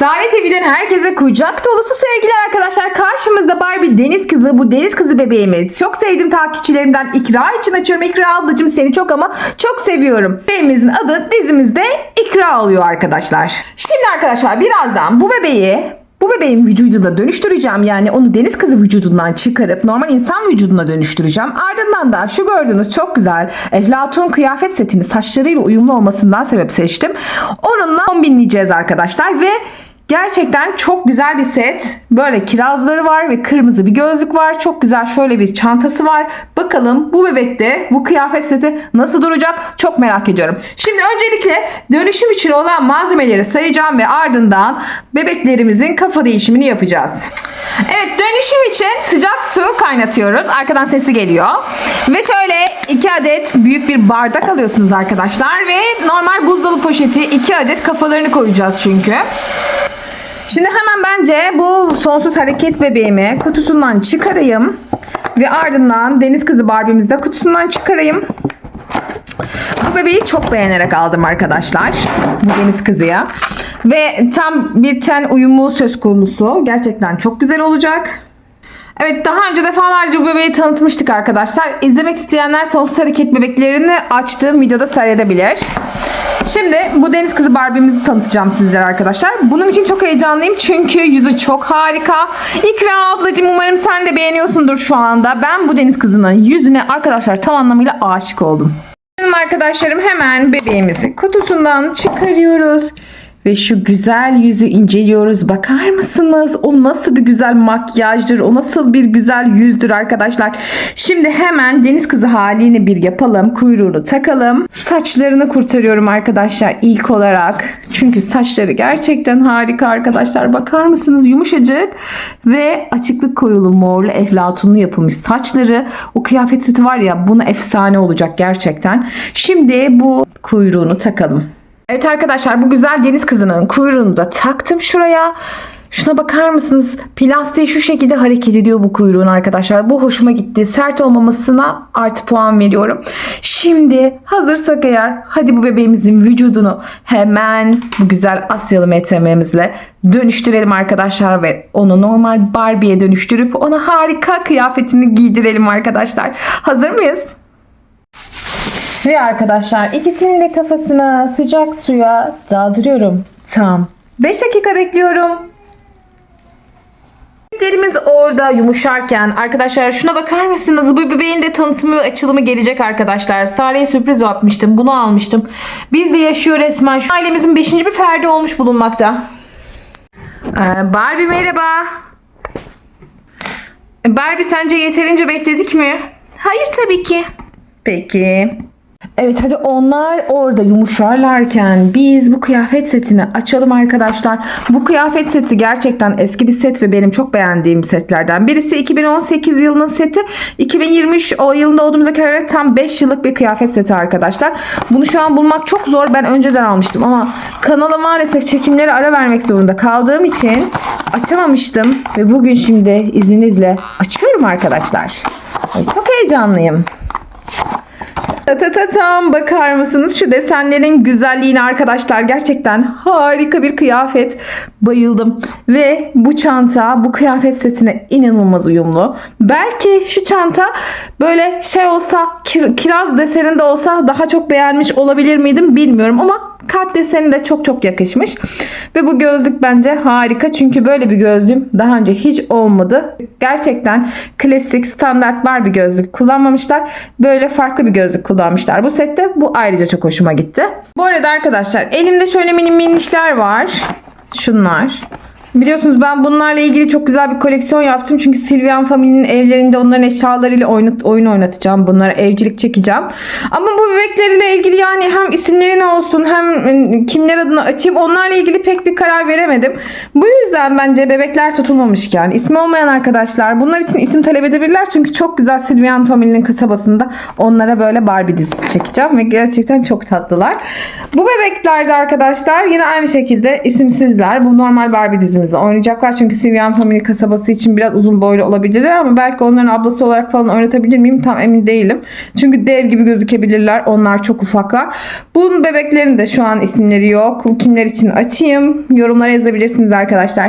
Saadet TV'den herkese kucak dolusu sevgiler arkadaşlar. Karşımızda Barbie deniz kızı. Bu deniz kızı bebeğimiz. Çok sevdiğim takipçilerimden İkra için açıyorum. İkra ablacığım seni çok ama çok seviyorum. Bebeğimizin adı dizimizde İkra oluyor arkadaşlar. Şimdi arkadaşlar birazdan bu bebeği bu bebeğin vücuduna dönüştüreceğim. Yani onu deniz kızı vücudundan çıkarıp normal insan vücuduna dönüştüreceğim. Ardından da şu gördüğünüz çok güzel Eflatun kıyafet setini saçlarıyla uyumlu olmasından sebep seçtim. Onunla kombinleyeceğiz arkadaşlar ve Gerçekten çok güzel bir set. Böyle kirazları var ve kırmızı bir gözlük var. Çok güzel şöyle bir çantası var. Bakalım bu bebekte bu kıyafet seti nasıl duracak çok merak ediyorum. Şimdi öncelikle dönüşüm için olan malzemeleri sayacağım ve ardından bebeklerimizin kafa değişimini yapacağız. Evet dönüşüm için sıcak su kaynatıyoruz. Arkadan sesi geliyor. Ve şöyle iki adet büyük bir bardak alıyorsunuz arkadaşlar. Ve normal buzdolabı poşeti iki adet kafalarını koyacağız çünkü. Şimdi hemen bence bu sonsuz hareket bebeğimi kutusundan çıkarayım. Ve ardından deniz kızı Barbie'mizi de kutusundan çıkarayım. Bu bebeği çok beğenerek aldım arkadaşlar. Bu deniz kızıya. Ve tam bir ten uyumu söz konusu. Gerçekten çok güzel olacak. Evet daha önce defalarca bu bebeği tanıtmıştık arkadaşlar. İzlemek isteyenler sonsuz hareket bebeklerini açtığım videoda seyredebilir. Şimdi bu deniz kızı Barbie'mizi tanıtacağım sizlere arkadaşlar. Bunun için çok heyecanlıyım çünkü yüzü çok harika. İkra ablacığım umarım sen de beğeniyorsundur şu anda. Ben bu deniz kızının yüzüne arkadaşlar tam anlamıyla aşık oldum. Benim arkadaşlarım hemen bebeğimizi kutusundan çıkarıyoruz. Ve şu güzel yüzü inceliyoruz. Bakar mısınız? O nasıl bir güzel makyajdır. O nasıl bir güzel yüzdür arkadaşlar. Şimdi hemen deniz kızı halini bir yapalım. Kuyruğunu takalım. Saçlarını kurtarıyorum arkadaşlar ilk olarak. Çünkü saçları gerçekten harika arkadaşlar. Bakar mısınız? Yumuşacık ve açıklık koyulu morlu eflatunlu yapılmış saçları. O kıyafet seti var ya buna efsane olacak gerçekten. Şimdi bu kuyruğunu takalım. Evet arkadaşlar bu güzel deniz kızının kuyruğunu da taktım şuraya. Şuna bakar mısınız? Plastiği şu şekilde hareket ediyor bu kuyruğun arkadaşlar. Bu hoşuma gitti. Sert olmamasına artı puan veriyorum. Şimdi hazırsak eğer hadi bu bebeğimizin vücudunu hemen bu güzel Asyalı metrememizle dönüştürelim arkadaşlar ve onu normal Barbie'ye dönüştürüp ona harika kıyafetini giydirelim arkadaşlar. Hazır mıyız? Ve arkadaşlar ikisinin de kafasına sıcak suya daldırıyorum. Tam 5 dakika bekliyorum. Bebeklerimiz orada yumuşarken arkadaşlar şuna bakar mısınız? Bu bebeğin de tanıtımı ve açılımı gelecek arkadaşlar. Sare'ye sürpriz yapmıştım. Bunu almıştım. Biz de yaşıyor resmen. Şu ailemizin 5. bir ferdi olmuş bulunmakta. Ee, Barbie merhaba. Barbie sence yeterince bekledik mi? Hayır tabii ki. Peki. Evet hadi onlar orada yumuşarlarken biz bu kıyafet setini açalım arkadaşlar. Bu kıyafet seti gerçekten eski bir set ve benim çok beğendiğim setlerden. Birisi 2018 yılının seti. 2023 o yılında olduğumuza göre tam 5 yıllık bir kıyafet seti arkadaşlar. Bunu şu an bulmak çok zor. Ben önceden almıştım ama kanala maalesef çekimlere ara vermek zorunda kaldığım için açamamıştım. Ve bugün şimdi izninizle açıyorum arkadaşlar. Çok heyecanlıyım. Tatatatam bakar mısınız? Şu desenlerin güzelliğine arkadaşlar gerçekten harika bir kıyafet. Bayıldım. Ve bu çanta bu kıyafet setine inanılmaz uyumlu. Belki şu çanta böyle şey olsa kir- kiraz deseninde olsa daha çok beğenmiş olabilir miydim bilmiyorum ama kalp deseni de çok çok yakışmış. Ve bu gözlük bence harika. Çünkü böyle bir gözlüğüm daha önce hiç olmadı. Gerçekten klasik standart Barbie gözlük kullanmamışlar. Böyle farklı bir gözlük kullanmışlar bu sette. Bu ayrıca çok hoşuma gitti. Bu arada arkadaşlar elimde şöyle mini minişler var. Şunlar Biliyorsunuz ben bunlarla ilgili çok güzel bir koleksiyon yaptım. Çünkü Sylvian Family'nin evlerinde onların eşyalarıyla oynat, oyun oynatacağım. Bunlara evcilik çekeceğim. Ama bu bebeklerle ilgili yani hem isimleri ne olsun hem ıı, kimler adına açayım onlarla ilgili pek bir karar veremedim. Bu yüzden bence bebekler tutulmamışken ismi olmayan arkadaşlar bunlar için isim talep edebilirler. Çünkü çok güzel Sylvian Family'nin kasabasında onlara böyle Barbie dizisi çekeceğim. Ve gerçekten çok tatlılar. Bu bebeklerde arkadaşlar yine aynı şekilde isimsizler. Bu normal Barbie dizimiz bebeğimizle oynayacaklar. Çünkü Sivyan Family kasabası için biraz uzun boylu olabilirler ama belki onların ablası olarak falan oynatabilir miyim tam emin değilim. Çünkü dev gibi gözükebilirler. Onlar çok ufaklar. Bunun bebeklerin de şu an isimleri yok. Kimler için açayım? Yorumlara yazabilirsiniz arkadaşlar.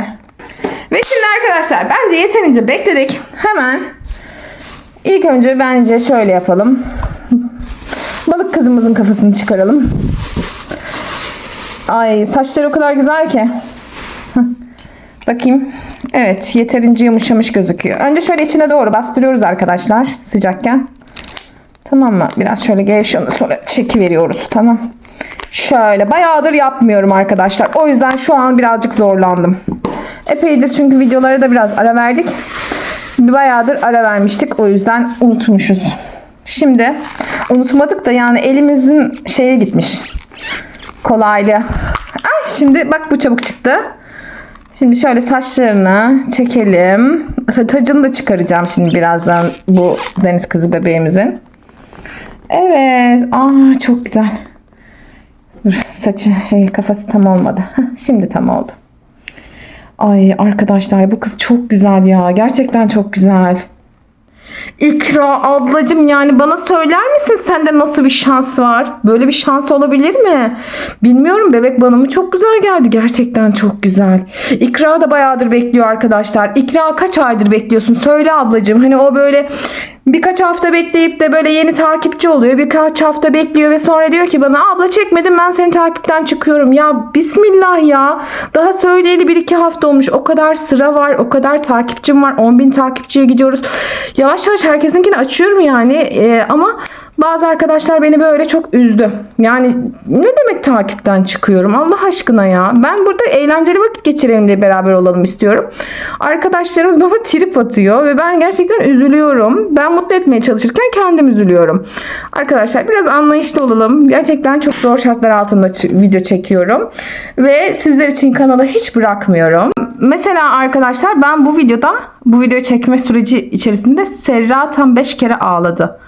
Ve şimdi arkadaşlar bence yeterince bekledik. Hemen ilk önce bence şöyle yapalım. Balık kızımızın kafasını çıkaralım. Ay saçları o kadar güzel ki. Bakayım. Evet yeterince yumuşamış gözüküyor. Önce şöyle içine doğru bastırıyoruz arkadaşlar sıcakken. Tamam mı? Biraz şöyle gevşiyor sonra çeki veriyoruz. Tamam. Şöyle bayağıdır yapmıyorum arkadaşlar. O yüzden şu an birazcık zorlandım. Epeydir çünkü videolara da biraz ara verdik. Bayağıdır ara vermiştik. O yüzden unutmuşuz. Şimdi unutmadık da yani elimizin şeye gitmiş. Kolaylığı. Ay şimdi bak bu çabuk çıktı. Şimdi şöyle saçlarını çekelim. Tacını da çıkaracağım şimdi birazdan bu deniz kızı bebeğimizin. Evet. Aa çok güzel. Dur saçı şey kafası tam olmadı. Şimdi tam oldu. Ay arkadaşlar bu kız çok güzel ya. Gerçekten çok güzel. İkra ablacım yani bana söyler misin sende nasıl bir şans var? Böyle bir şans olabilir mi? Bilmiyorum bebek bana mı çok güzel geldi. Gerçekten çok güzel. İkra da bayağıdır bekliyor arkadaşlar. İkra kaç aydır bekliyorsun? Söyle ablacım. Hani o böyle birkaç hafta bekleyip de böyle yeni takipçi oluyor. Birkaç hafta bekliyor ve sonra diyor ki bana abla çekmedim ben seni takipten çıkıyorum. Ya bismillah ya. Daha söyleyeli bir iki hafta olmuş. O kadar sıra var. O kadar takipçim var. 10 bin takipçiye gidiyoruz. Yavaş yavaş herkesinkini açıyorum yani. Ee, ama bazı arkadaşlar beni böyle çok üzdü. Yani ne demek takipten çıkıyorum Allah aşkına ya. Ben burada eğlenceli vakit geçirelim diye beraber olalım istiyorum. Arkadaşlarımız bana trip atıyor ve ben gerçekten üzülüyorum. Ben mutlu etmeye çalışırken kendim üzülüyorum. Arkadaşlar biraz anlayışlı olalım. Gerçekten çok zor şartlar altında video çekiyorum. Ve sizler için kanalı hiç bırakmıyorum. Mesela arkadaşlar ben bu videoda bu videoyu çekme süreci içerisinde Serra tam 5 kere ağladı.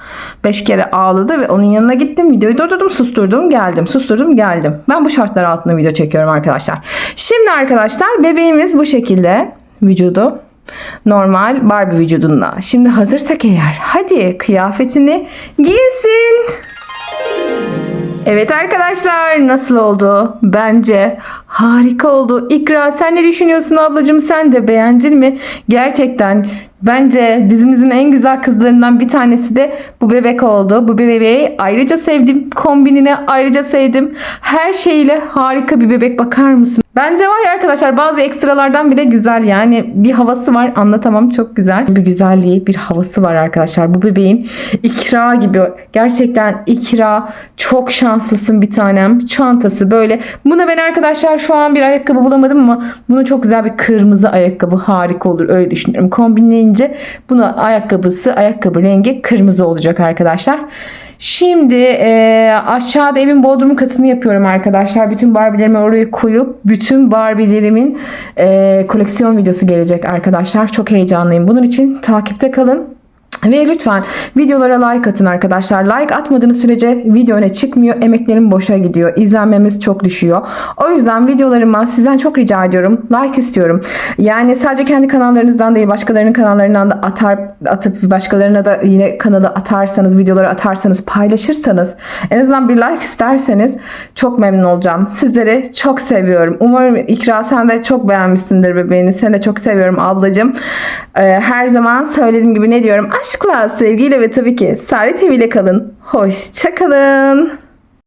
5 kere ağladı ve onun yanına gittim. Videoyu durdurdum, susturdum, geldim. Susturdum, geldim. Ben bu şartlar altında video çekiyorum arkadaşlar. Şimdi arkadaşlar bebeğimiz bu şekilde vücudu normal Barbie vücudunda. Şimdi hazırsak eğer hadi kıyafetini giysin. Evet arkadaşlar nasıl oldu? Bence harika oldu. İkra sen ne düşünüyorsun ablacığım? Sen de beğendin mi? Gerçekten bence dizimizin en güzel kızlarından bir tanesi de bu bebek oldu. Bu bebeği ayrıca sevdim. Kombinini ayrıca sevdim. Her şeyle harika bir bebek bakar mısın? Bence var ya arkadaşlar bazı ekstralardan bile güzel yani bir havası var anlatamam çok güzel bir güzelliği bir havası var arkadaşlar bu bebeğin ikra gibi gerçekten ikra çok şanslısın bir tanem çantası böyle buna ben arkadaşlar şu an bir ayakkabı bulamadım ama buna çok güzel bir kırmızı ayakkabı harika olur öyle düşünüyorum kombinleyince buna ayakkabısı ayakkabı rengi kırmızı olacak arkadaşlar Şimdi e, aşağıda evin bodrum katını yapıyorum arkadaşlar. Bütün Barbie'lerimi oraya koyup bütün Barbie'lerimin e, koleksiyon videosu gelecek arkadaşlar. Çok heyecanlıyım. Bunun için takipte kalın. Ve lütfen videolara like atın arkadaşlar. Like atmadığınız sürece video öne çıkmıyor. Emeklerim boşa gidiyor. İzlenmemiz çok düşüyor. O yüzden videolarıma sizden çok rica ediyorum. Like istiyorum. Yani sadece kendi kanallarınızdan değil başkalarının kanallarından da atar atıp başkalarına da yine kanalı atarsanız, videoları atarsanız, paylaşırsanız en azından bir like isterseniz çok memnun olacağım. Sizleri çok seviyorum. Umarım İkra sen de çok beğenmişsindir bebeğini. Seni de çok seviyorum ablacığım. Ee, her zaman söylediğim gibi ne diyorum? Aşkla, sevgiyle ve tabii ki Sare TV ile kalın. Hoşçakalın.